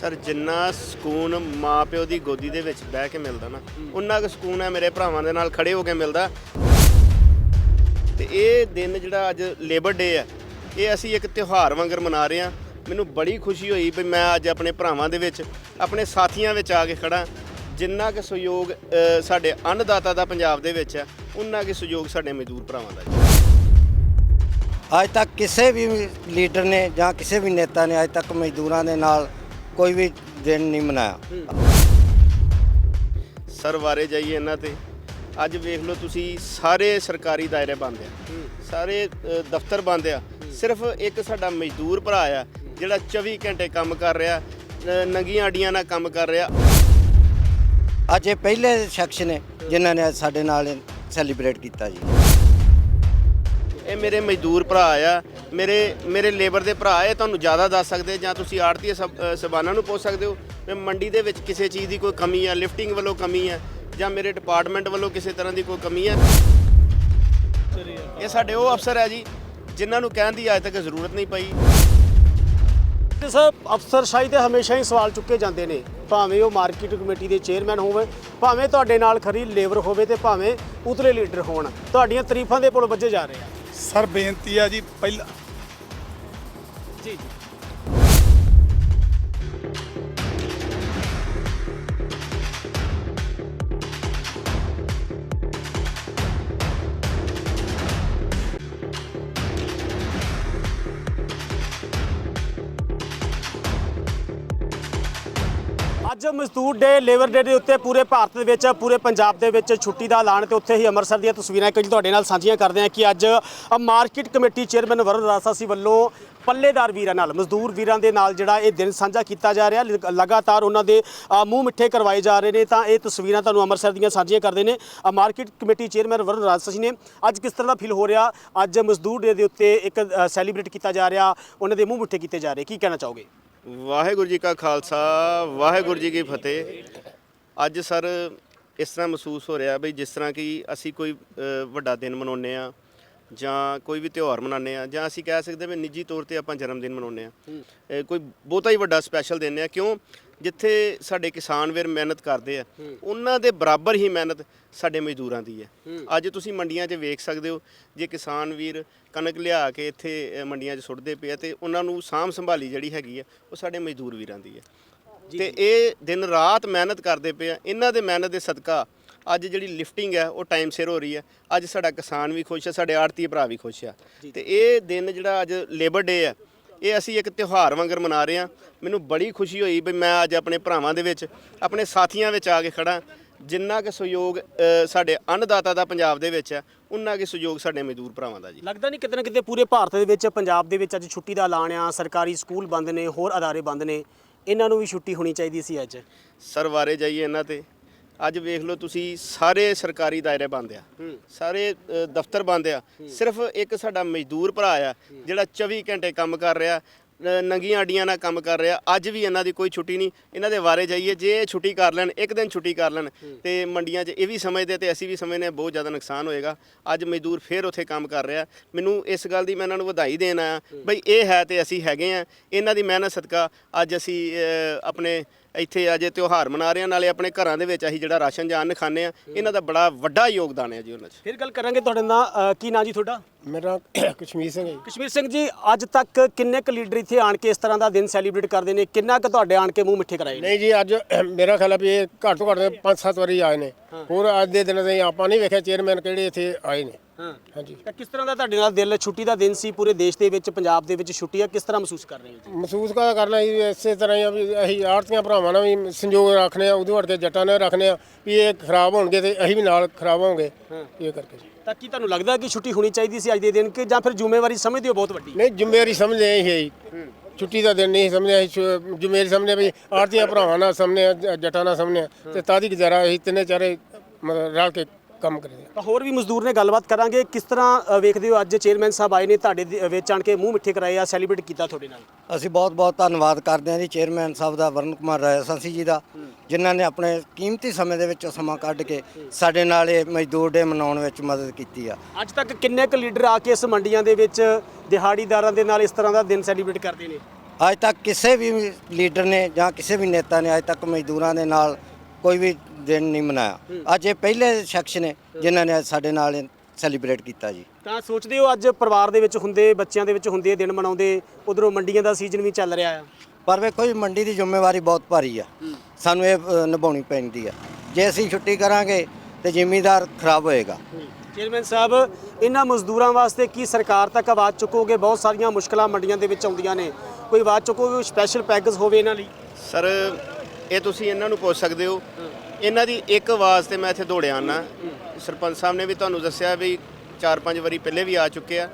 Sir ਜਿੰਨਾ ਸਕੂਨ ਮਾਪਿਓ ਦੀ ਗੋਦੀ ਦੇ ਵਿੱਚ ਬਹਿ ਕੇ ਮਿਲਦਾ ਨਾ ਉਨਾ ਕੁ ਸਕੂਨ ਹੈ ਮੇਰੇ ਭਰਾਵਾਂ ਦੇ ਨਾਲ ਖੜੇ ਹੋ ਕੇ ਮਿਲਦਾ। ਤੇ ਇਹ ਦਿਨ ਜਿਹੜਾ ਅੱਜ ਲੇਬਰ ਡੇ ਹੈ ਇਹ ਅਸੀਂ ਇੱਕ ਤਿਉਹਾਰ ਵਾਂਗਰ ਮਨਾ ਰਹੇ ਹਾਂ। ਮੈਨੂੰ ਬੜੀ ਖੁਸ਼ੀ ਹੋਈ ਵੀ ਮੈਂ ਅੱਜ ਆਪਣੇ ਭਰਾਵਾਂ ਦੇ ਵਿੱਚ ਆਪਣੇ ਸਾਥੀਆਂ ਵਿੱਚ ਆ ਕੇ ਖੜਾ ਜਿੰਨਾ ਕੁ ਸਹਿਯੋਗ ਅ, ਸਾਡੇ ਅੰਨਦਾਤਾ ਦਾ ਪੰਜਾਬ ਦੇ ਵਿੱਚ ਹੈ ਉਨਾ ਕੁ ਸਹਿਯੋਗ ਸਾਡੇ ਮਜ਼ਦੂਰ ਭਰਾਵਾਂ ਦਾ ਜੀ। ਅੱਜ ਤੱਕ ਕਿਸੇ ਵੀ ਲੀਡਰ ਨੇ ਜਾਂ ਕਿਸੇ ਵੀ ਨੇਤਾ ਨੇ ਅੱਜ ਤੱਕ ਮਜ਼ਦੂਰਾਂ ਦੇ ਨਾਲ ਕੋਈ ਵੀ ਦਿਨ ਨਹੀਂ ਮਨਾਇਆ। ਸਰ ਵਾਰੇ ਜਾਈਏ ਇਹਨਾਂ ਤੇ। ਅੱਜ ਵੇਖ ਲਓ ਤੁਸੀਂ ਸਾਰੇ ਸਰਕਾਰੀ ਦਾਇਰੇ ਬੰਦ ਆ। ਸਾਰੇ ਅ, ਦਫ਼ਤਰ ਬੰਦ ਆ। ਸਿਰਫ ਇੱਕ ਸਾਡਾ ਮਜ਼ਦੂਰ ਭਰਾ ਆ ਜਿਹੜਾ 24 ਘੰਟੇ ਕੰਮ ਕਰ ਰਿਹਾ ਅ, ਨੰਗੀਆਂ ਅੱਡੀਆਂ ਨਾਲ ਕੰਮ ਕਰ ਰਿਹਾ। ਅੱਜ ਇਹ ਪਹਿਲੇ ਸ਼ਖਸ ਨੇ ਜਿਨ੍ਹਾਂ ਨੇ ਅੱਜ ਸਾਡੇ ਨਾਲ ਸੈਲੀਬ੍ਰੇਟ ਕੀਤਾ ਜੀ। ਇਹ ਮੇਰੇ ਮਜ਼ਦੂਰ ਭਰਾ ਆ। ਮੇਰੇ ਮੇਰੇ ਲੇਬਰ ਦੇ ਭਰਾ ਇਹ ਤੁਹਾਨੂੰ ਜ਼ਿਆਦਾ ਦੱਸ ਸਕਦੇ ਜਾਂ ਤੁਸੀਂ ਆੜਤੀ ਸਬਾਨਾਂ ਨੂੰ ਪੁੱਛ ਸਕਦੇ ਹੋ। ਵੀ ਮੰਡੀ ਦੇ ਵਿੱਚ ਕਿਸੇ ਚੀਜ਼ ਦੀ ਕੋਈ ਕਮੀ ਆ ਲਿਫਟਿੰਗ ਵੱਲੋਂ ਕਮੀ ਆ, ਜਾਂ ਮੇਰੇ ਡਿਪਾਰਟਮੈਂਟ ਵੱਲੋਂ ਕਿਸੇ ਤਰ੍ਹਾਂ ਦੀ ਕੋਈ ਕਮੀ ਆ? ਇਹ ਸਾਡੇ ਉਹ ਅਫਸਰ ਹੈ ਜੀ, ਜਿਨ੍ਹਾਂ ਨੂੰ ਕਹਿਣ ਦੀ ਅੱਜ ਤੱਕ ਜ਼ਰੂਰਤ ਨਹੀਂ ਪਈ। ਤੇ ਸਰ, ਅਫਸਰਸ਼ਾਹੀ ਤੇ ਹਮੇਸ਼ਾ ਹੀ ਸਵਾਲ ਚੁੱਕੇ ਜਾਂਦੇ ਨੇ। ਭਾਵੇਂ ਉਹ ਮਾਰਕੀਟ ਕਮੇਟੀ ਦੇ ਚੇਅਰਮੈਨ ਹੋਵੇ, ਭਾਵੇਂ ਤੁਹਾਡੇ ਨਾਲ ਖਰੀ ਲੇਬਰ ਹੋਵੇ ਤੇ ਭਾਵੇਂ ਉਤਲੇ ਲੀਡਰ ਹੋਣ। ਤੁਹਾਡੀਆਂ ਤਾਰੀਫਾਂ ਦੇ ਪੁਲ ਵੱਜੇ ਜਾ ਰਹੇ ਆ। ਸਰ ਬੇਨਤੀ ਆ ਜੀ ਪਹਿਲਾਂ ਜੀ ਜੀ। ਅੱਜ ਮਜ਼ਦੂਰ ਡੇ ਲੇਬਰ ਡੇ ਦੇ ਉੱਤੇ ਪੂਰੇ ਭਾਰਤ ਦੇ ਵਿੱਚ, ਪੂਰੇ ਪੰਜਾਬ ਦੇ ਵਿੱਚ ਛੁੱਟੀ ਦਾ ਐਲਾਨ ਤੇ ਉੱਥੇ ਹੀ ਅੰਮ੍ਰਿਤਸਰ ਦੀਆਂ ਤਸਵੀਰਾਂ ਕੁਝ ਤੁਹਾਡੇ ਨਾਲ ਸਾਂਝੀਆਂ ਕਰਦੇ ਹਾਂ ਕਿ ਅੱਜ ਮਾਰਕੀਟ ਕਮੇਟੀ ਚੇਅਰਮੈਨ ਵਰਨ ਰਾਸਾਸੀ ਵੱਲੋਂ ਪੱਲੇਦਾਰ ਵੀਰਾਂ ਨਾਲ, ਮਜ਼ਦੂਰ ਵੀਰਾਂ ਦੇ ਨਾਲ ਜਿਹੜਾ ਇਹ ਦਿਨ ਸਾਂਝਾ ਕੀਤਾ ਜਾ ਰਿਹਾ, ਲਗ- ਲਗਾਤਾਰ ਉਹਨਾਂ ਦੇ ਮੂੰਹ ਮਿੱਠੇ ਕਰਵਾਏ ਜਾ ਰਹੇ ਨੇ ਤਾਂ ਇਹ ਤਸਵੀਰਾਂ ਤੁਹਾਨੂੰ ਅੰਮ੍ਰਿਤਸਰ ਦੀਆਂ ਸਾਂਝੀਆਂ ਕਰਦੇ ਨੇ। ਮਾਰਕੀਟ ਕਮੇਟੀ ਚੇਅਰਮੈਨ ਵਰਨ ਰਾਸਾਸੀ ਨੇ ਅੱਜ ਕਿਸ ਤਰ੍ਹਾਂ ਦਾ ਫੀਲ ਹੋ ਰਿਹਾ? ਅੱਜ ਮਜ਼ਦੂਰ ਡੇ ਦੇ ਉੱਤੇ ਇੱਕ ਸੈਲੀਬ੍ਰੇਟ ਕੀਤਾ ਜਾ ਰਿਹਾ, ਉਹਨਾਂ ਦੇ ਮੂੰਹ ਮਿੱਠੇ ਕੀਤੇ ਜਾ ਰਹੇ, ਕੀ ਕਹਿਣਾ ਚਾਹੋਗੇ? ਵਾਹਿਗੁਰੂ ਜੀ ਕਾ ਖਾਲਸਾ ਵਾਹਿਗੁਰੂ ਜੀ ਕੀ ਫਤਿਹ। ਅੱਜ ਸਰ ਇਸ ਤਰ੍ਹਾਂ ਮਹਿਸੂਸ ਹੋ ਰਿਹਾ ਬਈ ਜਿਸ ਤਰ੍ਹਾਂ ਕਿ ਅਸੀਂ ਕੋਈ ਵੱਡਾ ਦਿਨ ਮਨਾਉਂਦੇ ਆ ਜਾਂ ਕੋਈ ਵੀ ਤਿਉਹਾਰ ਮਨਾਉਂਦੇ ਆ ਜਾਂ ਅਸੀਂ ਕਹਿ ਸਕਦੇ ਵੀ ਨਿੱਜੀ ਤੌਰ ਤੇ ਆਪਾਂ ਜਨਮ ਦਿਨ ਮਨਾਉਂਦੇ ਆ ਕੋਈ ਬਹੁਤਾ ਹੀ ਵੱਡਾ ਸਪੈਸ਼ਲ ਦਿਨ ਆ ਕਿਉਂ? ਜਿੱਥੇ ਸਾਡੇ ਕਿਸਾਨ ਵੀਰ ਮਿਹਨਤ ਕਰਦੇ ਆ ਉਹਨਾਂ ਦੇ ਬਰਾਬਰ ਹੀ ਮਿਹਨਤ ਸਾਡੇ ਮਜ਼ਦੂਰਾਂ ਦੀ ਹੈ। ਅੱਜ ਤੁਸੀਂ ਮੰਡੀਆਂ 'ਚ ਵੇਖ ਸਕਦੇ ਹੋ ਜੇ ਕਿਸਾਨ ਵੀਰ ਕਣਕ ਲਿਆ ਕੇ ਇੱਥੇ ਮੰਡੀਆਂ 'ਚ ਸੁੱਟਦੇ ਪਏ ਤੇ ਉਹਨਾਂ ਨੂੰ ਸਾਂਭ ਸੰਭਾਲੀ ਜਿਹੜੀ ਹੈਗੀ ਆ ਉਹ ਸਾਡੇ ਮਜ਼ਦੂਰ ਵੀਰਾਂ ਦੀ ਹੈ। ਤੇ ਇਹ ਦਿਨ ਰਾਤ ਮਿਹਨਤ ਕਰਦੇ ਪਏ ਆ ਇਹਨਾਂ ਦੇ ਮਿਹਨਤ ਦੇ ਸਦਕਾ ਅੱਜ ਜਿਹੜੀ ਲਿਫਟਿੰਗ ਹੈ ਉਹ ਟਾਈਮ ਸਿਰ ਹੋ ਰਹੀ ਹੈ। ਅੱਜ ਸਾਡਾ ਕਿਸਾਨ ਵੀ ਖੁਸ਼ ਹੈ ਸਾਡੇ ਆੜਤੀ ਭਰਾ ਵੀ ਖੁਸ਼ ਆ। ਤੇ ਇਹ ਦਿਨ ਜਿਹੜਾ ਅੱਜ ਲੇਬਰ ਡੇ ਹੈ ਇਹ ਅਸੀਂ ਇੱਕ ਤਿਉਹਾਰ ਵਾਂਗਰ ਮਨਾ ਰਹੇ ਹਾਂ। ਮੈਨੂੰ ਬੜੀ ਖੁਸ਼ੀ ਹੋਈ ਵੀ ਮੈਂ ਅੱਜ ਆਪਣੇ ਭਰਾਵਾਂ ਦੇ ਵਿੱਚ ਆਪਣੇ ਸਾਥੀਆਂ ਵਿੱਚ ਆ ਕੇ ਖੜਾ ਜਿੰਨਾ ਕੁ ਸਹਿਯੋਗ ਸਾਡੇ ਅੰਨਦਾਤਾ ਦਾ ਪੰਜਾਬ ਦੇ ਵਿੱਚ ਹੈ ਉਨਾ ਕੁ ਸਹਿਯੋਗ ਸਾਡੇ ਮਜ਼ਦੂਰ ਭਰਾਵਾਂ ਦਾ ਜੀ। ਲੱਗਦਾ ਨਹੀਂ ਕਿਤੇ ਨਾ ਕਿਤੇ ਪੂਰੇ ਭਾਰਤ ਦੇ ਵਿੱਚ ਪੰਜਾਬ ਦੇ ਵਿੱਚ ਅੱਜ ਛੁੱਟੀ ਦਾ ਐਲਾਨ ਆ ਸਰਕਾਰੀ ਸਕੂਲ ਬੰਦ ਨੇ ਹੋਰ ਅਦਾਰੇ ਬੰਦ ਨੇ। ਇਹਨਾਂ ਨੂੰ ਵੀ ਛੁੱਟੀ ਹੋਣੀ ਚਾਹੀਦੀ ਸੀ ਅੱਜ। ਸਰ ਵਾਰੇ ਜਾਈਏ ਇਹਨਾਂ ਤੇ। ਅੱਜ ਵੇਖ ਲਓ ਤੁਸੀਂ ਸਾਰੇ ਸਰਕਾਰੀ ਦਾਇਰੇ ਬੰਦ ਆ। ਸਾਰੇ ਅ, ਦਫ਼ਤਰ ਬੰਦ ਆ। ਸਿਰਫ ਇੱਕ ਸਾਡਾ ਮਜ਼ਦੂਰ ਭਰਾ ਆ ਜਿਹੜਾ 24 ਘੰਟੇ ਕੰਮ ਕਰ ਰਿਹਾ ਅ, ਨੰਗੀਆਂ ਅੱਡੀਆਂ ਨਾਲ ਕੰਮ ਕਰ ਰਿਹਾ। ਅੱਜ ਵੀ ਇਹਨਾਂ ਦੀ ਕੋਈ ਛੁੱਟੀ ਨਹੀਂ। ਇਹਨਾਂ ਦੇ ਵਾਰੇ ਜਾਈਏ। ਜੇ ਇਹ ਛੁੱਟੀ ਕਰ ਲੈਣ ਇੱਕ ਦਿਨ ਛੁੱਟੀ ਕਰ ਲੈਣ ਤੇ ਮੰਡੀਆਂ 'ਚ ਇਹ ਵੀ ਸਮਝਦੇ ਤੇ ਅਸੀਂ ਵੀ ਸਮਝਦੇ ਹਾਂ ਬਹੁਤ ਜ਼ਿਆਦਾ ਨੁਕਸਾਨ ਹੋਏਗਾ। ਅੱਜ ਮਜ਼ਦੂਰ ਫੇਰ ਉੱਥੇ ਕੰਮ ਕਰ ਰਿਹਾ। ਮੈਨੂੰ ਇਸ ਗੱਲ ਦੀ ਮੈਂ ਇਹਨਾਂ ਨੂੰ ਵਧਾਈ ਦੇਣ ਆਇਆ ਬਈ ਇਹ ਹੈ ਤੇ ਅਸੀਂ ਹੈਗੇ ਆ ਇਹਨਾਂ ਦੀ ਮਿਹਨਤ ਸਦਕਾ ਅੱਜ ਅਸੀਂ ਅ, ਆਪਣੇ ਇੱਥੇ ਅੱਜ ਤਿਉਹਾਰ ਮਨਾ ਰਹੇ ਹਾਂ ਨਾਲੇ ਆਪਣੇ ਘਰਾਂ ਦੇ ਵਿੱਚ ਅਸੀਂ ਜਿਹੜਾ ਰਾਸ਼ਨ ਜਾਂ ਅੰਨ ਖਾਂਦੇ ਆ ਇਹਨਾਂ ਦਾ ਬੜਾ ਵੱਡਾ ਯੋਗਦਾਨ ਹੈ ਜੀ ਉਹਨਾਂ 'ਚ। ਫਿਰ ਗੱਲ ਕਰਾਂਗੇ ਤੁਹਾਡੇ ਨਾਲ ਅ, ਕੀ ਨਾਂ ਜੀ ਤੁਹਾਡਾ? ਮੇਰਾ ਕਸ਼ਮੀਰ ਸਿੰਘ ਹੈ ਜੀ। ਕਸ਼ਮੀਰ ਸਿੰਘ ਜੀ ਅੱਜ ਤੱਕ ਕਿੰਨੇ ਕੁ ਲੀਡਰ ਇੱਥੇ ਆਣ ਕੇ ਇਸ ਤਰ੍ਹਾਂ ਦਾ ਦਿਨ ਸੈਲੀਬ੍ਰੇਟ ਕਰਦੇ ਨੇ? ਕਿੰਨਾ ਕੁ ਤੁਹਾਡੇ ਆਣ ਕੇ ਮੂੰਹ ਮਿੱਠੇ ਕਰਾਏ ਨੇ? ਨਹੀਂ ਜੀ ਅੱਜ ਮੇਰਾ ਖਿਆਲ ਹੈ ਵੀ ਇਹ ਘੱਟ ਤੋਂ ਘੱਟ 5-7 ਵਾਰੀ ਆਏ ਨੇ। ਹੋਰ ਅੱਜ ਦੇ ਦਿਨ ਦੇ ਆਪਾਂ ਨਹੀਂ ਵੇਖਿਆ ਚੇਅਰਮੈਨ ਕਿਹੜੇ ਇੱਥੇ ਆਏ ਨੇ। ਹਾਂ। ਹਾਂਜੀ। ਤਾਂ ਕਿਸ ਤਰ੍ਹਾਂ ਦਾ ਤੁਹਾਡੇ ਨਾਲ ਦਿਲ ਛੁੱਟੀ ਦਾ ਦਿਨ ਸੀ? ਪੂਰੇ ਦੇਸ਼ ਦੇ ਵਿੱਚ ਪੰਜਾਬ ਦੇ ਵਿੱਚ ਛੁੱਟੀ ਆ ਕਿਸ ਤਰ੍ਹਾਂ ਮਹਿਸੂਸ ਕਰ ਰਹੇ ਹੋ ਜੀ ਮਹਿਸੂਸ ਕਾ ਕਰਨਾ ਜੀ ਇਸੇ ਤਰ੍ਹਾਂ ਹੀ ਆ ਵੀ ਅਸੀਂ ਆੜਤੀਆਂ ਭਰਾਵਾਂ ਨਾਲ ਵੀ ਸੰਯੋਗ ਰੱਖਨੇ ਆ ਉਦੋਂ ਵੜ ਕੇ ਜੱਟਾਂ ਨਾਲ ਰੱਖਨੇ ਆ ਵੀ ਇਹ ਖਰਾਬ ਹੋਣਗੇ ਤੇ ਅਸੀਂ ਵੀ ਨਾਲ ਖਰਾਬ ਹੋਵਾਂਗੇ। ਇਹ ਕਰਕੇ ਜੀ। ਤਾਂ ਕੀ ਤੁਹਾਨੂੰ ਲੱਗਦਾ ਕਿ ਛੁੱਟੀ ਹੋਣੀ ਚਾਹੀਦੀ ਸੀ ਅੱਜ ਦੇ ਦਿਨ ਕਿ ਜਾਂ ਫਿਰ ਜ਼ਿੰਮੇਵਾਰੀ ਸਮਝਦੇ ਹੋ ਬਹੁਤ ਵੱਡੀ? ਨਹੀਂ ਜ਼ਿੰਮੇਵਾਰੀ ਸਮਝਦੇ ਅਸੀਂ। ਹੈ। ਜੀ ਛੁੱਟੀ ਦਾ ਦਿਨ ਨਹੀਂ ਸਮਝਦੇ ਅਸੀਂ ਛੁ- ਜ਼ਿੰਮੇਵਾਰੀ ਸਮਝਦੇ ਵੀ ਆੜਤੀਆਂ ਭਰਾਵਾਂ ਨਾਲ ਸਮਝਦੇ ਆ ਜ- ਜੱਟਾਂ ਨਾਲ ਸਮਝਦੇ ਆ। ਤੇ ਤਾਦੀ ਗੁਜ਼ਾਰਾ ਅਸੀਂ ਤਿੰਨੇ ਚਾਰੇ ਮਤਲਬ ਰਲ ਕੇ ਕੰਮ ਕਰਦੇ ਆ ਤਾਂ ਹੋਰ ਵੀ ਮਜ਼ਦੂਰ ਨੇ ਗੱਲਬਾਤ ਕਰਾਂਗੇ। ਕਿਸ ਤਰ੍ਹਾਂ ਅ, ਵੇਖਦੇ ਹੋ ਅੱਜ ਚੇਅਰਮੈਨ ਸਾਹਿਬ ਆਏ ਨੇ ਤੁਹਾਡੇ ਦੇ ਵਿੱਚ ਆਣ ਕੇ ਮੂੰਹ ਮਿੱਠੇ ਕਰਾਏ ਆ ਸੈਲੀਬ੍ਰੇਟ ਕੀਤਾ ਤੁਹਾਡੇ ਨਾਲ? ਅਸੀਂ ਬਹੁਤ ਬਹੁਤ ਧੰਨਵਾਦ ਕਰਦੇ ਹਾਂ ਜੀ ਚੇਅਰਮੈਨ ਸਾਹਿਬ ਦਾ ਵਰਨ ਕੁਮਾਰ ਰਾਇਸਾਸੀ ਜੀ ਦਾ ਜਿਨ੍ਹਾਂ ਨੇ ਆਪਣੇ ਕੀਮਤੀ ਸਮੇਂ ਦੇ ਵਿੱਚੋਂ ਸਮਾਂ ਕੱਢ ਕੇ ਸਾਡੇ ਨਾਲ ਇਹ ਮਜ਼ਦੂਰ ਡੇ ਮਨਾਉਣ ਵਿੱਚ ਮਦਦ ਕੀਤੀ ਆ। ਅੱਜ ਤੱਕ ਕਿੰਨੇ ਕੁ ਲੀਡਰ ਆ ਕੇ ਇਸ ਮੰਡੀਆਂ ਦੇ ਵਿੱਚ ਦਿਹਾੜੀਦਾਰਾਂ ਦੇ ਨਾਲ ਇਸ ਤਰ੍ਹਾਂ ਦਾ ਦਿਨ ਸੈਲੀਬ੍ਰੇਟ ਕਰਦੇ ਨੇ? ਅੱਜ ਤੱਕ ਕਿਸੇ ਵੀ ਲੀਡਰ ਨੇ ਜਾਂ ਕਿਸੇ ਵੀ ਨੇਤਾ ਨੇ ਅੱਜ ਤੱਕ ਮਜ਼ਦੂਰਾਂ ਦੇ ਨਾਲ ਕੋਈ ਵੀ ਦਿਨ ਨਹੀਂ ਮਨਾਇਆ। ਅੱਜ ਇਹ ਪਹਿਲੇ ਸ਼ਖਸ ਨੇ ਜਿਨ੍ਹਾਂ ਨੇ ਅੱਜ ਸਾਡੇ ਨਾਲ ਸੈਲੀਬ੍ਰੇਟ ਕੀਤਾ ਜੀ। ਤਾਂ ਸੋਚਦੇ ਹੋ ਅੱਜ ਪਰਿਵਾਰ ਦੇ ਵਿੱਚ ਹੁੰਦੇ ਬੱਚਿਆਂ ਦੇ ਵਿੱਚ ਹੁੰਦੇ ਦਿਨ ਮਨਾਉਂਦੇ ਉਧਰੋਂ ਮੰਡੀਆਂ ਦਾ ਸੀਜ਼ਨ ਵੀ ਚੱਲ ਰਿਹਾ ਆ। ਪਰ ਵੇਖੋ ਜੀ ਮੰਡੀ ਦੀ ਜ਼ਿੰਮੇਵਾਰੀ ਬਹੁਤ ਭਾਰੀ ਆ। ਸਾਨੂੰ ਇਹ ਅ, ਨਿਭਾਉਣੀ ਪੈਂਦੀ ਆ। ਜੇ ਅਸੀਂ ਛੁੱਟੀ ਕਰਾਂਗੇ ਤੇ ਜ਼ਿਮੀਦਾਰ ਖਰਾਬ ਹੋਏਗਾ। ਚੇਅਰਮੈਨ ਸਾਹਿਬ ਇਹਨਾਂ ਮਜ਼ਦੂਰਾਂ ਵਾਸਤੇ ਕੀ ਸਰਕਾਰ ਤੱਕ ਆਵਾਜ਼ ਚੁੱਕੋਗੇ? ਬਹੁਤ ਸਾਰੀਆਂ ਮੁਸ਼ਕਲਾਂ ਮੰਡੀਆਂ ਦੇ ਵਿੱਚ ਆਉਂਦੀਆਂ ਨੇ। ਕੋਈ ਆਵਾਜ਼ ਚੁੱਕੋਗੇ? ਸਪੈਸ਼ਲ ਪੈਕੇਜ ਹੋਵੇ ਇਹਨਾਂ ਲਈ? ਸਰ ਇਹ ਤੁਸੀਂ ਇਹਨਾਂ ਨੂੰ ਪੁੱਛ ਸਕਦੇ ਹੋ। ਇਹਨਾਂ ਦੀ ਇੱਕ ਆਵਾਜ਼ ਤੇ ਮੈਂ ਇੱਥੇ ਦੌੜਿਆ ਨਾ। ਸਰਪੰਚ ਸਾਹਿਬ ਨੇ ਵੀ ਤੁਹਾਨੂੰ ਦੱਸਿਆ ਵੀ ਚਾਰ ਪੰਜ ਵਾਰੀ ਪਹਿਲੇ ਵੀ ਆ ਚੁੱਕੇ ਆ।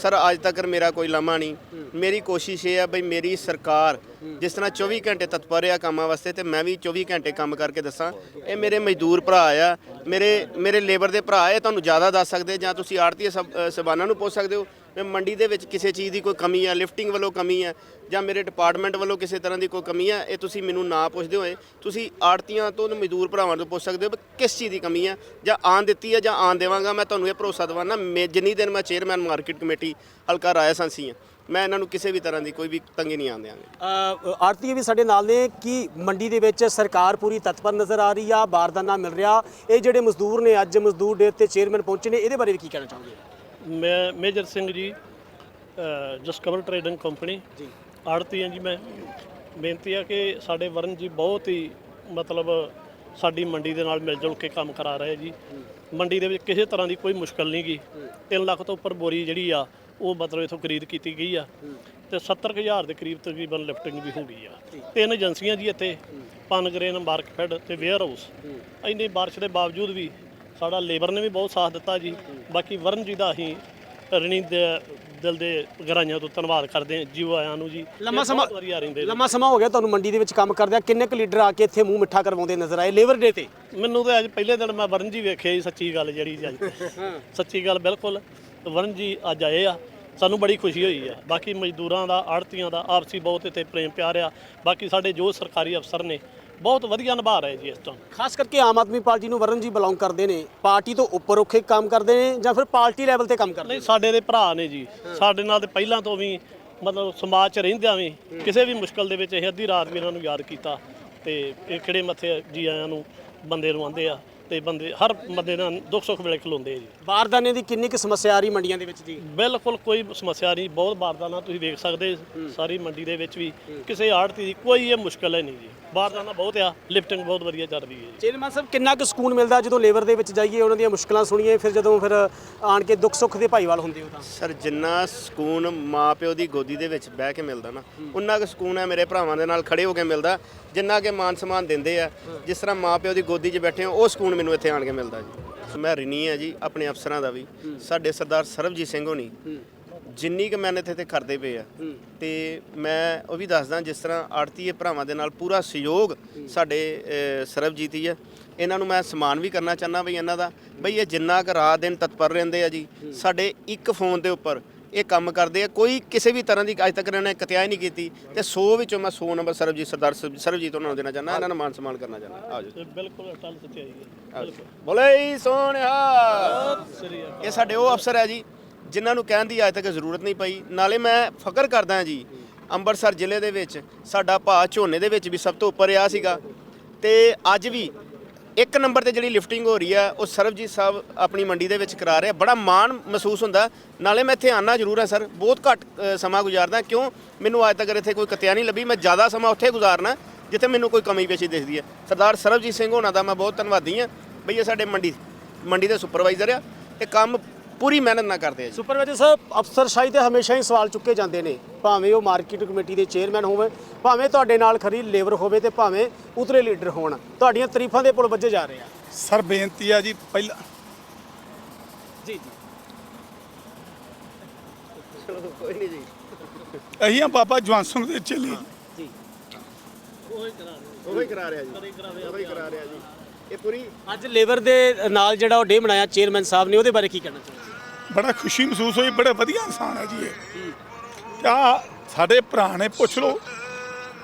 ਸਰ, ਅੱਜ ਤੱਕ ਮੇਰਾ ਕੋਈ ਲਾਮਾ ਨਹੀਂ। ਮੇਰੀ ਕੋਸ਼ਿਸ਼ ਇਹ ਆ ਬਈ ਮੇਰੀ ਸਰਕਾਰ ਜਿਸ ਤਰ੍ਹਾਂ 24 ਘੰਟੇ ਤਤਪਰ ਆ ਕੰਮਾਂ ਵਾਸਤੇ ਤੇ ਮੈਂ ਵੀ 24 ਘੰਟੇ ਕੰਮ ਕਰਕੇ ਦੱਸਾਂ। ਇਹ ਮੇਰੇ ਮਜ਼ਦੂਰ ਭਰਾ ਆ। ਮੇਰੇ ਮੇਰੇ ਲੇਬਰ ਦੇ ਭਰਾ ਇਹ ਤੁਹਾਨੂੰ ਜ਼ਿਆਦਾ ਦੱਸ ਸਕਦੇ ਜਾਂ ਤੁਸੀਂ ਆੜਤੀ ਸਬਾਨਾਂ ਨੂੰ ਪੁੱਛ ਸਕਦੇ ਹੋ। ਮੰਡੀ ਦੇ ਵਿੱਚ ਕਿਸੇ ਚੀਜ਼ ਦੀ ਕੋਈ ਕਮੀ ਹੈ ਲਿਫਟਿੰਗ ਵੱਲੋਂ ਕਮੀ ਹੈ ਜਾਂ ਮੇਰੇ ਡਿਪਾਰਟਮੈਂਟ ਵੱਲੋਂ ਕਿਸੇ ਤਰ੍ਹਾਂ ਦੀ ਕੋਈ ਕਮੀ ਹੈ ਇਹ ਤੁਸੀਂ ਮੈਨੂੰ ਨਾ ਪੁੱਛਦੇ ਹੋਏ ਤੁਸੀਂ ਆੜਤੀਆਂ ਤੋਂ ਮਜ਼ਦੂਰ ਭਰਾਵਾਂ ਤੋਂ ਪੁੱਛ ਸਕਦੇ ਹੋ ਵੀ ਕਿਸ ਚੀਜ਼ ਦੀ ਕਮੀ ਹੈ ਜਾਂ ਆਣ ਦਿੱਤੀ ਹੈ ਜਾਂ ਆਣ ਦੇਵਾਂਗਾ, ਮੈਂ ਤੁਹਾਨੂੰ ਇਹ ਭਰੋਸਾ ਦਵਾਨਾ, ਮੈਂ ਜਿੰਨੀ ਦਿਨ ਮੈਂ ਚੇਅਰਮੈਨ ਮਾਰਕੀਟ ਕਮੇਟੀ ਹਲਕਾ ਰਾਇਆ ਸਾਂਸੀ ਹਾਂ ਮੈਂ ਇਹਨਾਂ ਨੂੰ ਕਿਸੇ ਵੀ ਤਰ੍ਹਾਂ ਦੀ ਕੋਈ ਵੀ ਤੰਗੀ ਨਹੀਂ ਆਉਣ ਦਿਆਂਗੇ। ਆਰਤੀ ਵੀ ਸਾਡੇ ਨਾਲ ਨੇ ਕਿ ਮੰਡੀ ਦੇ ਵਿੱਚ ਸਰਕਾਰ ਪੂਰੀ ਤਤਪਰ ਨਜ਼ਰ ਆ ਰਹੀ ਆ, ਬਾਰਦਾਨਾ ਮਿਲ ਰਿਹਾ, ਇਹ ਜਿਹੜੇ ਮਜ਼ਦੂਰ ਨੇ, ਅੱਜ ਮਜ਼ਦੂਰ ਡੇ ਤੇ ਚੇਅਰਮੈਨ ਪਹੁੰਚੇ ਨੇ, ਇਹਦੇ ਬਾਰੇ ਵੀ ਕੀ ਕਹਿਣਾ ਚਾਹੋਗੇ? ਮੈਂ major Singh ji ਜਸਕਵਰ trading company. ਜੀ। ਆੜਤੀ ਹਾਂ ਜੀ ਮੈਂ। ਬੇਨਤੀ ਆ ਕਿ ਸਾਡੇ ਵਰਨ ਜੀ ਬਹੁਤ ਹੀ ਮਤਲਬ ਸਾਡੀ ਮੰਡੀ ਦੇ ਨਾਲ ਮਿਲ ਜੁਲ ਕੇ ਕੰਮ ਕਰਾ ਰਹੇ ਜੀ। ਮੰਡੀ ਦੇ ਵਿੱਚ ਕਿਸੇ ਤਰ੍ਹਾਂ ਦੀ ਕੋਈ ਮੁਸ਼ਕਲ ਨਹੀਂ ਗੀ। 3 ਲੱਖ ਤੋਂ ਉੱਪਰ ਬੋਰੀ ਜਿਹੜੀ ਆ ਉਹ ਮਤਲਬ ਇਥੋਂ ਖਰੀਦ ਕੀਤੀ ਗਈ ਆ। ਤੇ 70000 ਦੇ ਕਰੀਬ ਤਕਰੀਬਨ ਲਿਫਟਿੰਗ ਵੀ ਹੋ ਗਈ ਆ। ਤਿੰਨ ਏਜੰਸੀਆਂ ਜੀ ਇੱਥੇ ਪਨਗਰੇਨ ਮਾਰਕਫੈਡ ਤੇ ਵੇਅਰ ਹਾਊਸ ਇੰਨੀ ਬਾਰਿਸ਼ ਦੇ ਬਾਵਜੂਦ ਵੀ ਸਾਡਾ ਲੇਬਰ ਨੇ ਵੀ ਬਹੁਤ ਸਾਥ ਦਿੱਤਾ ਜੀ। ਬਾਕੀ ਵਰਨ ਜੀ ਦਾ ਅਸੀਂ ਰਣੀ ਦੇ ਦਿਲ ਦੇ ਗਹਿਰਾਈਆਂ ਤੋਂ ਧੰਨਵਾਦ ਕਰਦੇ ਹਾਂ ਜੀਓ ਆਇਆਂ ਨੂੰ ਜੀ। ਲੰਮਾ ਸਮਾਂ ਵਧੀਆ ਰਹਿੰਦੇ। ਲੰਮਾ ਸਮਾਂ ਹੋ ਗਿਆ ਤੁਹਾਨੂੰ ਮੰਡੀ ਦੇ ਵਿੱਚ ਕੰਮ ਕਰਦਿਆਂ। ਕਿੰਨੇ ਕੁ ਲੀਡਰ ਆ ਕੇ ਇੱਥੇ ਮੂੰਹ ਮਿੱਠਾ ਕਰਵਾਉਂਦੇ ਨਜ਼ਰ ਆਏ ਲੇਬਰ ਡੇ ਤੇ? ਮੈਨੂੰ ਤਾਂ ਅੱਜ ਪਹਿਲੇ ਦਿਨ ਮੈਂ ਵਰਨ ਜੀ ਵੇਖਿਆ ਜੀ ਸੱਚੀ ਗੱਲ ਜਿਹੜੀ ਜੀ ਅੱਜ। ਸੱਚੀ ਗੱਲ ਬਿਲਕੁਲ ਵਰਨ ਜੀ ਅੱਜ ਆਏ ਆ। ਸਾਨੂੰ ਬੜੀ ਖੁਸ਼ੀ ਹੋਈ ਆ। ਬਾਕੀ ਮਜ਼ਦੂਰਾਂ ਦਾ ਆੜਤੀਆਂ ਦਾ ਆਪਸੀ ਬਹੁਤ ਇੱਥੇ ਪ੍ਰੇਮ ਪਿਆਰ ਆ। ਬਾਕੀ ਸਾਡੇ ਜੋ ਸਰਕਾਰੀ ਅਫਸਰ ਨੇ ਬਹੁਤ ਵਧੀਆ ਨਿਭਾ ਰਹੇ ਜੀ ਇਸ ਟਾਈਮ ਖਾਸ ਕਰਕੇ ਆਮ ਆਦਮੀ ਪਾਰਟੀ ਨੂੰ ਵਰਨ ਜੀ ਬਿਲੋਂਗ ਕਰਦੇ ਨੇ। ਪਾਰਟੀ ਤੋਂ ਉੱਪਰ ਕੇ ਕੰਮ ਕਰਦੇ ਨੇ ਜਾਂ ਫਿਰ ਪਾਰਟੀ ਲੈਵਲ ਤੇ ਕੰਮ ਕਰਦੇ ਨਹੀਂ ਸਾਡੇ ਦੇ ਭਰਾ ਨੇ ਜੀ। ਸਾਡੇ ਨਾਲ ਤੇ ਪਹਿਲਾਂ ਤੋਂ ਵੀ ਮਤਲਬ ਸਮਾਜ 'ਚ ਰਹਿੰਦਿਆਂ ਵੀ ਕਿਸੇ ਵੀ ਮੁਸ਼ਕਲ ਦੇ ਵਿੱਚ ਇਹ ਅੱਧੀ ਰਾਤ ਵੀ ਇਹਨਾਂ ਨੂੰ ਯਾਦ ਕੀਤਾ ਤੇ ਇਹ ਕਿਹੜੇ ਮੱਥੇ ਜੀ ਆਇਆਂ ਨੂੰ ਬੰਦੇ ਨੂੰ ਆਂਦੇ ਆ ਤੇ ਬੰਦੇ ਹਰ ਬੰਦੇ ਨਾਲ ਦੁੱਖ ਸੁੱਖ ਵੇਲੇ ਖਲੋਂਦੇ ਆ ਜੀ। ਬਾਰਦਾਨੇ ਦੀ ਕਿੰਨੀ ਕੁ ਸਮੱਸਿਆ ਆ ਰਹੀ ਮੰਡੀਆਂ ਦੇ ਵਿੱਚ ਜੀ? ਬਿਲਕੁਲ ਕੋਈ ਸਮੱਸਿਆ ਨਹੀਂ ਬਹੁਤ ਬਾਰਦਾਨਾ ਤੁਸੀਂ ਵੇਖ ਸਕਦੇ ਸਾਰੀ ਮੰਡੀ ਦੇ ਵਿੱਚ ਵੀ ਕਿਸੇ ਆੜਤੀ ਦੀ ਕੋਈ ਇਹ ਮੁਸ਼ਕਲ ਹੈ ਨਹੀਂ ਜੀ। ਬਾਰਦਾਨਾ ਬਹੁਤ ਆ ਲਿਫਟਿੰਗ ਬਹੁਤ ਵਧੀਆ ਚੱਲ ਰਹੀ ਹੈ ਜੀ। ਚੇਅਰਮੈਨ ਸਾਹਿਬ ਕਿੰਨਾ ਕੁ ਸਕੂਨ ਮਿਲਦਾ ਜਦੋਂ ਲੇਬਰ ਦੇ ਵਿੱਚ ਜਾਈਏ ਉਹਨਾਂ ਦੀਆਂ ਮੁਸ਼ਕਲਾਂ ਸੁਣੀਏ ਫਿਰ ਜਦੋਂ ਫਿਰ ਆਣ ਕੇ ਦੁੱਖ ਸੁੱਖ ਦੇ ਭਾਈਵਾਲ ਹੁੰਦੇ ਹੋ ਤਾਂ? ਸਰ ਜਿੰਨਾ ਸਕੂਨ ਮਾਪਿਓ ਦੀ ਗੋਦੀ ਦੇ ਵਿੱਚ ਬਹਿ ਕੇ ਮਿਲਦਾ ਨਾ ਉਨਾ ਕੁ ਸਕੂਨ ਹੈ ਮੇਰੇ ਭਰਾਵਾਂ ਦੇ ਨਾਲ ਖੜੇ ਹੋ ਕੇ ਮਿਲਦਾ ਜਿੰਨਾ ਕਿ ਮਾਨ ਸਨਮਾਨ ਦਿੰਦੇ ਆ। ਜਿਸ ਤਰ੍ਹਾਂ ਮਾਪਿਓ ਦੀ ਗੋਦੀ 'ਚ ਬੈਠੇ ਹੋ ਉਹ ਸਕੂਨ ਮੈਨੂੰ ਇੱਥੇ ਆਣ ਕੇ ਮਿਲਦਾ ਜੀ। ਮੈਂ ਰਿਣੀ ਆ ਜੀ ਆਪਣੇ ਅਫਸਰਾਂ ਦਾ ਵੀ। ਸਾਡੇ ਸਰਦਾਰ ਸਰਬਜੀਤ ਸਿੰਘ ਹੋਣੀ ਜਿੰਨੀ ਕੁ ਮਿਹਨਤ ਇੱਥੇ ਕਰਦੇ ਪਏ ਆ ਤੇ ਮੈਂ ਉਹ ਵੀ ਦੱਸਦਾ ਜਿਸ ਤਰ੍ਹਾਂ ਆੜਤੀਏ ਭਰਾਵਾਂ ਦੇ ਨਾਲ ਪੂਰਾ ਸਹਿਯੋਗ ਸਾਡੇ ਸਰਬਜੀਤ ਹੀ ਆ। ਇਹਨਾਂ ਨੂੰ ਮੈਂ ਸਨਮਾਨ ਵੀ ਕਰਨਾ ਚਾਹੁੰਦਾ ਬਈ ਇਹਨਾਂ ਦਾ ਬਈ ਇਹ ਜਿੰਨਾ ਕੁ ਰਾਤ ਦਿਨ ਤਤਪਰ ਰਹਿੰਦੇ ਆ ਜੀ ਸਾਡੇ ਇੱਕ ਫੋਨ ਦੇ ਉੱਪਰ ਇਹ ਕੰਮ ਕਰਦੇ ਆ। ਕੋਈ ਕਿਸੇ ਵੀ ਤਰ੍ਹਾਂ ਦੀ ਅੱਜ ਤੱਕ ਇਹਨਾਂ ਨੇ ਕਤਿਆਈ ਨਹੀਂ ਕੀਤੀ ਤੇ 100 ਵਿੱਚੋਂ ਮੈਂ 100 ਨੰਬਰ ਸਰਬਜੀਤ ਸਰਦਾਰ ਸਰਬ- ਸਰਬਜੀਤ ਉਹਨਾਂ ਨੂੰ ਦੇਣਾ ਚਾਹੁੰਦਾ ਇਹਨਾਂ ਨੂੰ ਮਾਨ ਸਨਮਾਨ ਕਰਨਾ ਚਾਹੁੰਦਾ। ਆਜੋ ਤੇ ਬਿਲਕੁਲ ਅਟਲ ਸੱਚਾਈ ਹੈ। ਬਿਲਕੁਲ ਬੋਲੇ ਸੋਹਣਿਆ। ਸ੍ਰੀ ਅਕਾਲ। ਇਹ ਸਾਡੇ ਉਹ ਅਫਸਰ ਹੈ ਜੀ ਜਿਨ੍ਹਾਂ ਨੂੰ ਕਹਿਣ ਦੀ ਅੱਜ ਤੱਕ ਜ਼ਰੂਰਤ ਨਹੀਂ ਪਈ। ਨਾਲੇ ਮੈਂ ਫਖਰ ਕਰਦਾ ਜੀ ਅੰਮ੍ਰਿਤਸਰ ਜ਼ਿਲ੍ਹੇ ਦੇ ਵਿੱਚ, ਸਾਡਾ ਭਾਅ ਝੋਨੇ ਦੇ ਵਿੱਚ ਵੀ ਸਭ ਤੋਂ ਉੱਪਰ ਰਿਹਾ ਸੀਗਾ। ਤੇ ਅੱਜ ਵੀ ਇੱਕ ਨੰਬਰ ਤੇ ਜਿਹੜੀ ਲਿਫਟਿੰਗ ਹੋ ਰਹੀ ਆ, ਉਹ ਸਰਬਜੀਤ ਸਾਹਿਬ ਆਪਣੀ ਮੰਡੀ ਦੇ ਵਿੱਚ ਕਰਾ ਰਿਹਾ। ਬੜਾ ਮਾਣ ਮਹਿਸੂਸ ਹੁੰਦਾ। ਨਾਲੇ ਮੈਂ ਇੱਥੇ ਆਨਾ ਜ਼ਰੂਰ ਹੈ ਸਰ। ਬਹੁਤ ਘੱਟ ਸਮਾਂ ਗੁਜ਼ਾਰਦਾ। ਕਿਉਂ? ਮੈਨੂੰ ਅੱਜ ਤੱਕ ਇੱਥੇ ਕੋਈ ਕਤਿਆ ਨਹੀਂ ਲੱਭੀ। ਮੈਂ ਜ਼ਿਆਦਾ ਸਮਾਂ ਉੱਥੇ ਗੁਜ਼ਾਰਨਾ, ਜਿੱਥੇ ਮੈਨੂੰ ਕੋਈ ਕਮੀ ਪੇਸ਼ੀ ਦਿਖਦੀ ਹੈ ਸਰਦਾਰ ਸਰਬਜੀਤ ਸਿੰਘ ਹੋਣਾ ਦਾ ਮੈਂ ਬਹੁਤ ਧੰਨਵਾਦੀ ਹਾਂ ਬਈ ਇਹ ਸਾਡੇ ਮੰਡੀ ਮੰਡੀ ਦੇ ਸੁਪਰਵਾਈਜ਼ਰ ਆ। ਇਹ ਕੰਮ ਪੂਰੀ ਮਿਹਨਤ ਨਾਲ ਕਰਦੇ ਆ ਜੀ। ਸੁਪਰਵਾਈਜ਼ਰ ਸਾਹਿਬ ਅਫਸਰਸ਼ਾਹੀ ਤੇ ਹਮੇਸ਼ਾ ਹੀ ਸਵਾਲ ਚੁੱਕੇ ਜਾਂਦੇ ਨੇ ਭਾਵੇਂ ਉਹ ਮਾਰਕੀਟ ਕਮੇਟੀ ਦੇ ਚੇਅਰਮੈਨ ਹੋਵੇ ਭਾਵੇਂ ਤੁਹਾਡੇ ਨਾਲ ਖਰੀ ਲੇਬਰ ਹੋਵੇ ਤੇ ਭਾਵੇਂ ਉਤਰੇ ਲੀਡਰ ਹੋਣ ਤੁਹਾਡੀਆਂ ਤਾਰੀਫਾਂ ਦੇ ਪੁਲ ਵੱਜੇ ਜਾ ਰਹੇ ਆ। ਸਰ ਬੇਨਤੀ ਆ ਜੀ ਪਹਿਲਾਂ ਜੀ ਜੀ। ਕੋਈ ਨਹੀਂ ਜੀ। ਅਸੀਂ ਆ ਬਾਬਾ ਜਵਾਨ ਸਿੰਘ ਦੇ ਚੇਲੇ ਜੀ। ਉਹ ਹੀ ਕਰਾ ਰਿਹਾ ਜੀ। ਉਹ ਹੀ ਕਰਾ ਰਿਹਾ ਜੀ। ਇਹ ਪੂਰੀ ਅੱਜ ਲੇਬਰ ਦੇ ਨਾਲ ਜਿਹੜਾ ਉਹ ਡੇ ਮਨਾਇਆ ਚੇਅਰਮੈਨ ਸਾਹਿਬ ਨੇ ਉਹਦੇ ਬਾਰੇ ਕੀ ਕਹਿਣਾ ਚਾਹੁੰਦੇ ਬੜਾ ਖੁਸ਼ੀ ਮਹਿਸੂਸ ਹੋਈ ਬੜਾ ਵਧੀਆ ਇਨਸਾਨ ਹੈ ਜੀ ਇਹ। ਕਿਆ ਸਾਡੇ ਭਰਾ ਨੇ ਪੁੱਛ ਲਓ।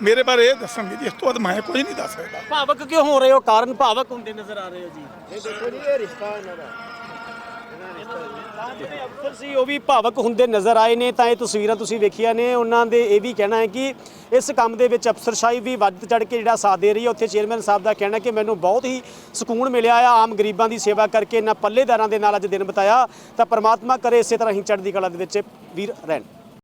ਮੇਰੇ ਬਾਰੇ ਇਹ ਦੱਸਣਗੇ ਜੀ ਇਸ ਤੋਂ ਬਾਅਦ ਮੈਂ ਕੁਝ ਨਹੀਂ ਦੱਸ ਸਕਦਾ। ਭਾਵਕ ਕਿਉਂ ਹੋ ਰਹੇ ਹੋ? ਕਾਰਨ ਭਾਵਕ ਹੁੰਦੇ ਨਜ਼ਰ ਆ ਰਹੇ ਹੋ ਜੀ। ਇਹ ਦੇਖੋ ਜੀ ਇਹ ਰਿਸ਼ਤਾ ਇਹਨਾਂ ਦਾ। ਸੀ, ਉਹ ਵੀ ਭਾਵਕ ਹੁੰਦੇ ਨਜ਼ਰ ਆਏ ਨੇ, ਤਾਂ ਇਹ ਤਸਵੀਰਾਂ ਤੁਸੀਂ ਵੇਖੀਆਂ ਨੇ। ਉਹਨਾਂ ਦੇ ਇਹ ਵੀ ਕਹਿਣਾ ਹੈ ਕਿ ਇਸ ਕੰਮ ਦੇ ਵਿੱਚ ਅਫਸਰਸ਼ਾਹੀ ਵੀ ਵੱਧ ਚੜ ਕੇ ਜਿਹੜਾ ਸਾਥ ਦੇ ਰਹੀ ਹੈ। ਉੱਥੇ ਚੇਅਰਮੈਨ ਸਾਹਿਬ ਦਾ ਕਹਿਣਾ ਕਿ ਮੈਨੂੰ ਬਹੁਤ ਹੀ ਸਕੂਨ ਮਿਲਿਆ ਆ, ਆਮ ਗਰੀਬਾਂ ਦੀ ਸੇਵਾ ਕਰਕੇ, ਇਹਨਾਂ ਪੱਲੇਦਾਰਾਂ ਦੇ ਨਾਲ ਅੱਜ ਦਿਨ ਬਿਤਾਇਆ। ਤਾਂ ਪਰਮਾਤਮਾ ਕਰੇ ਇਸੇ ਤਰ੍ਹਾਂ ਹੀ ਚੜ੍ਹਦੀ ਕਲਾ ਦੇ ਵਿੱਚ। ਵੀਰ ਰਹਿਣ